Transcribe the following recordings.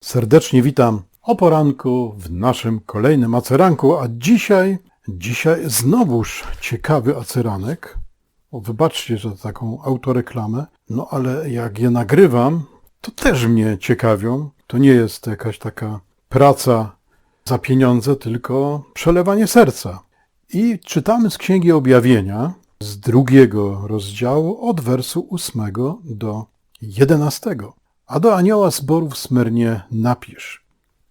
Serdecznie witam o poranku w naszym kolejnym aceranku, a dzisiaj, dzisiaj znowuż ciekawy aceranek. O, wybaczcie, że taką autoreklamę, no ale jak je nagrywam, to też mnie ciekawią. To nie jest jakaś taka praca za pieniądze, tylko przelewanie serca. I czytamy z Księgi Objawienia, z drugiego rozdziału, od wersu ósmego do jedenastego. A do anioła zboru w Smyrnie napisz.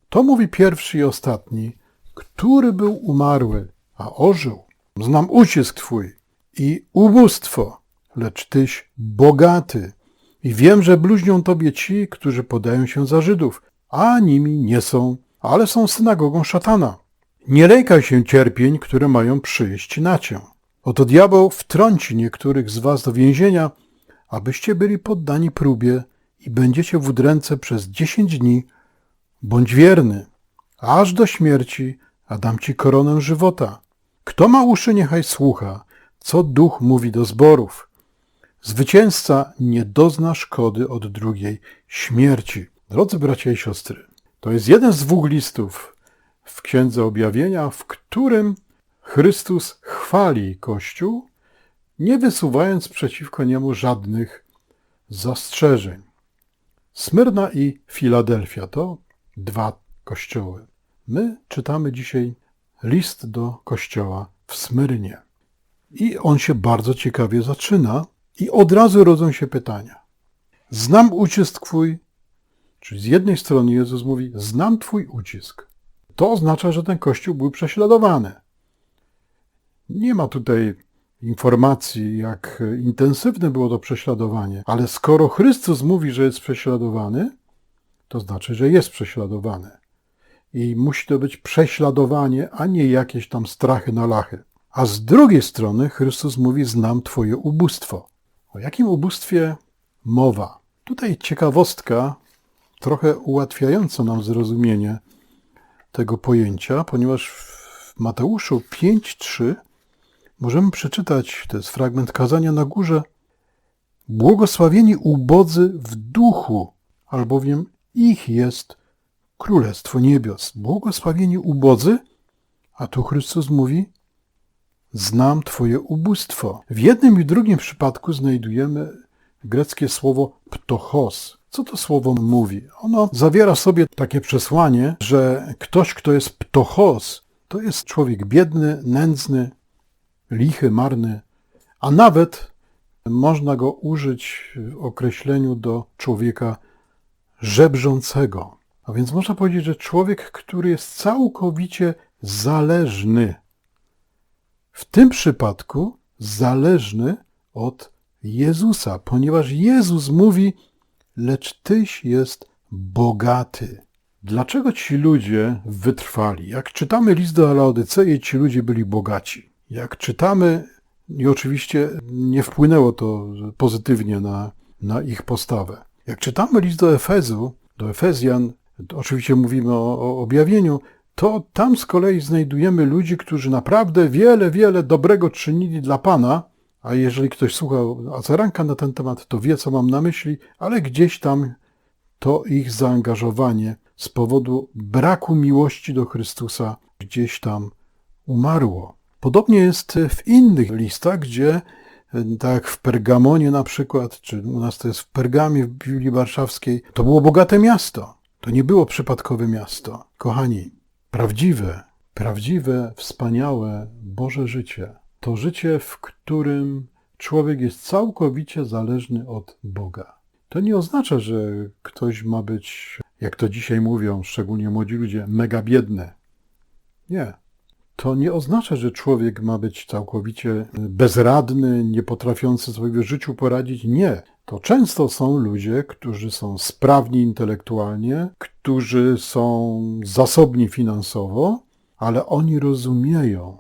To mówi pierwszy i ostatni, który był umarły, a ożył. Znam ucisk twój i ubóstwo, lecz tyś bogaty. I wiem, że bluźnią tobie ci, którzy podają się za Żydów, a nimi nie są, ale są synagogą szatana. Nie lękaj się cierpień, które mają przyjść na cię. Oto diabeł wtrąci niektórych z was do więzienia, abyście byli poddani próbie i będziecie w udręce przez dziesięć dni. Bądź wierny, aż do śmierci, a dam ci koronę żywota. Kto ma uszy, niechaj słucha, co duch mówi do zborów. Zwycięzca nie dozna szkody od drugiej śmierci. Drodzy bracia i siostry, to jest jeden z dwóch listów w Księdze Objawienia, w którym Chrystus chwali Kościół, nie wysuwając przeciwko niemu żadnych zastrzeżeń. Smyrna i Filadelfia to dwa kościoły. My czytamy dzisiaj list do kościoła w Smyrnie. I on się bardzo ciekawie zaczyna i od razu rodzą się pytania. Znam ucisk Twój, czyli z jednej strony Jezus mówi, znam Twój ucisk. To oznacza, że ten kościół był prześladowany. Nie ma tutaj informacji, jak intensywne było to prześladowanie, ale skoro Chrystus mówi, że jest prześladowany, to znaczy, że jest prześladowany. I musi to być prześladowanie, a nie jakieś tam strachy na lachy. A z drugiej strony Chrystus mówi, znam Twoje ubóstwo. O jakim ubóstwie mowa? Tutaj ciekawostka, trochę ułatwiająca nam zrozumienie tego pojęcia, ponieważ w Mateuszu 5:3 możemy przeczytać, to jest fragment kazania na górze, błogosławieni ubodzy w duchu, albowiem ich jest Królestwo Niebios. Błogosławieni ubodzy, a tu Chrystus mówi, znam Twoje ubóstwo. W jednym i drugim przypadku znajdujemy greckie słowo ptochos. Co to słowo mówi? Ono zawiera sobie takie przesłanie, że ktoś, kto jest ptochos, to jest człowiek biedny, nędzny, lichy, marny, a nawet można go użyć w określeniu do człowieka żebrzącego. A więc można powiedzieć, że człowiek, który jest całkowicie zależny, w tym przypadku zależny od Jezusa, ponieważ Jezus mówi, lecz Tyś jest bogaty. Dlaczego ci ludzie wytrwali? Jak czytamy list do Laodycei, ci ludzie byli bogaci. Jak czytamy, i oczywiście nie wpłynęło to pozytywnie na, na ich postawę. Jak czytamy list do Efezu, do Efezjan, oczywiście mówimy o, o objawieniu, to tam z kolei znajdujemy ludzi, którzy naprawdę wiele, wiele dobrego czynili dla Pana, a jeżeli ktoś słuchał Aceranka na ten temat, to wie, co mam na myśli, ale gdzieś tam to ich zaangażowanie z powodu braku miłości do Chrystusa gdzieś tam umarło. Podobnie jest w innych listach, gdzie tak w Pergamonie na przykład, czy u nas to jest w Pergamie w Biblii Warszawskiej, to było bogate miasto. To nie było przypadkowe miasto. Kochani, prawdziwe, prawdziwe, wspaniałe Boże życie to życie, w którym człowiek jest całkowicie zależny od Boga. To nie oznacza, że ktoś ma być, jak to dzisiaj mówią, szczególnie młodzi ludzie, mega biedny. Nie to nie oznacza, że człowiek ma być całkowicie bezradny, nie potrafiący sobie w życiu poradzić. Nie. To często są ludzie, którzy są sprawni intelektualnie, którzy są zasobni finansowo, ale oni rozumieją,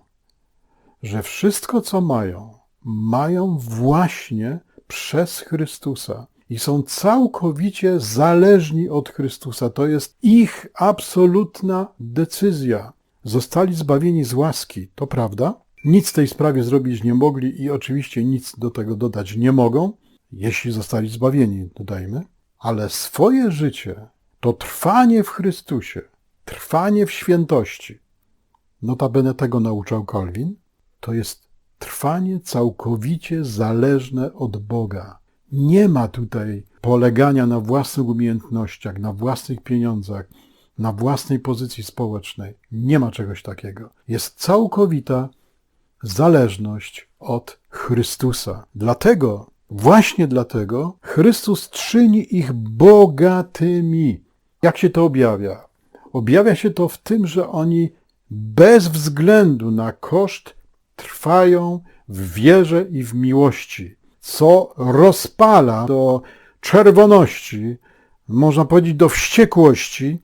że wszystko, co mają, mają właśnie przez Chrystusa i są całkowicie zależni od Chrystusa. To jest ich absolutna decyzja. Zostali zbawieni z łaski, to prawda. Nic w tej sprawie zrobić nie mogli i oczywiście nic do tego dodać nie mogą, jeśli zostali zbawieni, dodajmy, ale swoje życie to trwanie w Chrystusie, trwanie w świętości, notabene tego nauczał Calvin, to jest trwanie całkowicie zależne od Boga. Nie ma tutaj polegania na własnych umiejętnościach, na własnych pieniądzach, na własnej pozycji społecznej. Nie ma czegoś takiego. Jest całkowita zależność od Chrystusa. Dlatego, właśnie dlatego, Chrystus czyni ich bogatymi. Jak się to objawia? Objawia się to w tym, że oni bez względu na koszt trwają w wierze i w miłości, co rozpala do czerwoności, można powiedzieć do wściekłości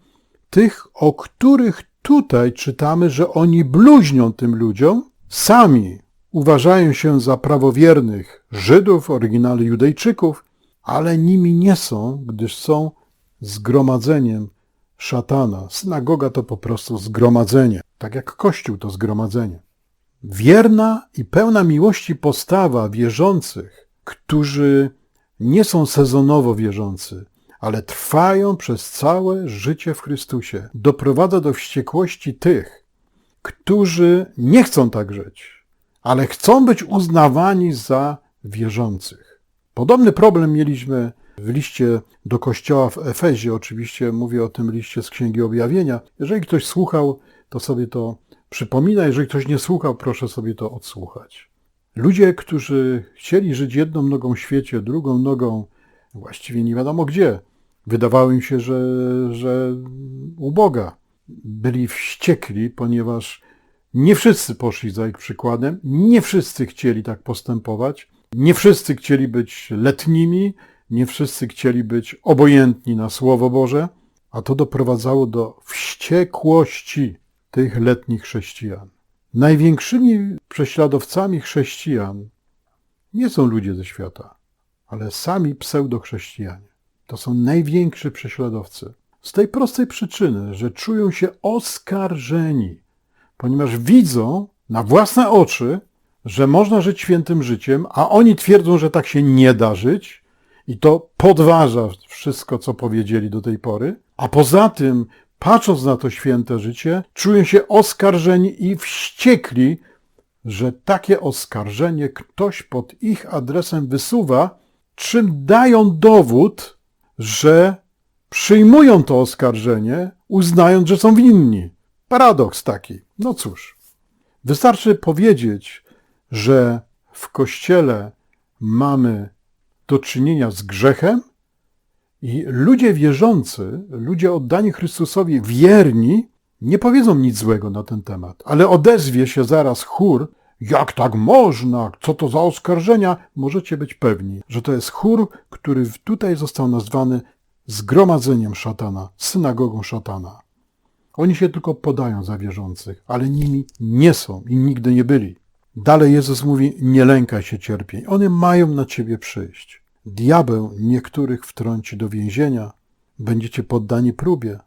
tych, o których tutaj czytamy, że oni bluźnią tym ludziom, sami uważają się za prawowiernych Żydów, oryginalnych Judejczyków, ale nimi nie są, gdyż są zgromadzeniem szatana. Synagoga to po prostu zgromadzenie, tak jak Kościół to zgromadzenie. Wierna i pełna miłości postawa wierzących, którzy nie są sezonowo wierzący, ale trwają przez całe życie w Chrystusie, doprowadza do wściekłości tych, którzy nie chcą tak żyć, ale chcą być uznawani za wierzących. Podobny problem mieliśmy w liście do kościoła w Efezie. Oczywiście mówię o tym liście z Księgi Objawienia. Jeżeli ktoś słuchał, to sobie to przypomina. Jeżeli ktoś nie słuchał, proszę sobie to odsłuchać. Ludzie, którzy chcieli żyć jedną nogą w świecie, drugą nogą właściwie nie wiadomo gdzie, wydawało im się, że, że u Boga. Byli wściekli, ponieważ nie wszyscy poszli za ich przykładem, nie wszyscy chcieli tak postępować, nie wszyscy chcieli być letnimi, nie wszyscy chcieli być obojętni na Słowo Boże, a to doprowadzało do wściekłości tych letnich chrześcijan. Największymi prześladowcami chrześcijan nie są ludzie ze świata, ale sami pseudochrześcijanie. To są najwięksi prześladowcy. Z tej prostej przyczyny, że czują się oskarżeni, ponieważ widzą na własne oczy, że można żyć świętym życiem, a oni twierdzą, że tak się nie da żyć i to podważa wszystko, co powiedzieli do tej pory. A poza tym, patrząc na to święte życie, czują się oskarżeni i wściekli, że takie oskarżenie ktoś pod ich adresem wysuwa, czym dają dowód, że przyjmują to oskarżenie, uznając, że są winni. Paradoks taki. No cóż, wystarczy powiedzieć, że w Kościele mamy do czynienia z grzechem i ludzie wierzący, ludzie oddani Chrystusowi, wierni, nie powiedzą nic złego na ten temat, ale odezwie się zaraz chór, jak tak można? Co to za oskarżenia? Możecie być pewni, że to jest chór, który tutaj został nazwany zgromadzeniem szatana, synagogą szatana. Oni się tylko podają za wierzących, ale nimi nie są i nigdy nie byli. Dalej Jezus mówi, nie lękaj się cierpień. One mają na ciebie przyjść. Diabeł niektórych wtrąci do więzienia, będziecie poddani próbie,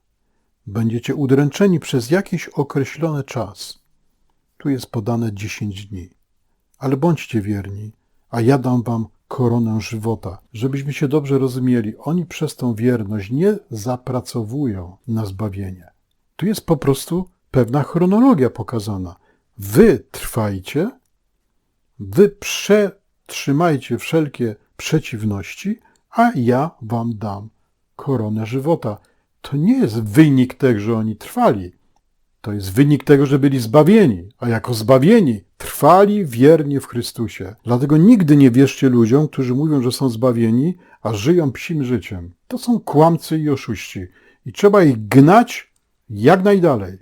będziecie udręczeni przez jakiś określony czas. Tu jest podane dziesięć dni. Ale bądźcie wierni, a ja dam wam koronę żywota. Żebyśmy się dobrze rozumieli, oni przez tą wierność nie zapracowują na zbawienie. Tu jest po prostu pewna chronologia pokazana. Wy trwajcie, wy przetrzymajcie wszelkie przeciwności, a ja wam dam koronę żywota. To nie jest wynik tego, że oni trwali. To jest wynik tego, że byli zbawieni, a jako zbawieni trwali wiernie w Chrystusie. Dlatego nigdy nie wierzcie ludziom, którzy mówią, że są zbawieni, a żyją psim życiem. To są kłamcy i oszuści i trzeba ich gnać jak najdalej.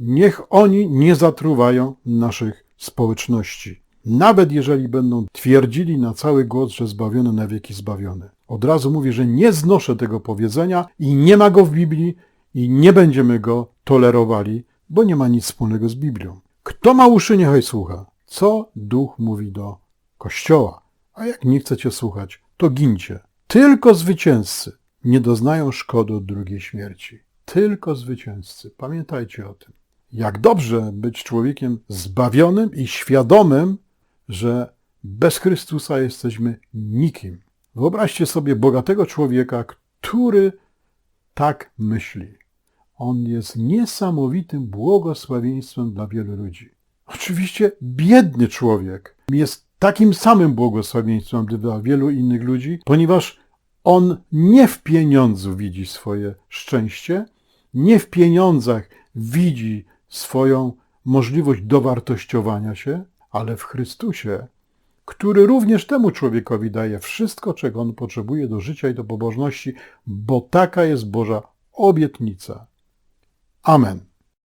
Niech oni nie zatruwają naszych społeczności. Nawet jeżeli będą twierdzili na cały głos, że zbawiony na wieki zbawiony. Od razu mówię, że nie znoszę tego powiedzenia i nie ma go w Biblii i nie będziemy go tolerowali, bo nie ma nic wspólnego z Biblią. Kto ma uszy, niechaj słucha, co duch mówi do Kościoła. A jak nie chcecie słuchać, to gincie. Tylko zwycięzcy nie doznają szkody od drugiej śmierci. Tylko zwycięzcy. Pamiętajcie o tym. Jak dobrze być człowiekiem zbawionym i świadomym, że bez Chrystusa jesteśmy nikim. Wyobraźcie sobie bogatego człowieka, który tak myśli. On jest niesamowitym błogosławieństwem dla wielu ludzi. Oczywiście biedny człowiek jest takim samym błogosławieństwem dla wielu innych ludzi, ponieważ on nie w pieniądzu widzi swoje szczęście, nie w pieniądzach widzi swoją możliwość dowartościowania się, ale w Chrystusie, który również temu człowiekowi daje wszystko, czego on potrzebuje do życia i do pobożności, bo taka jest Boża obietnica. Amen.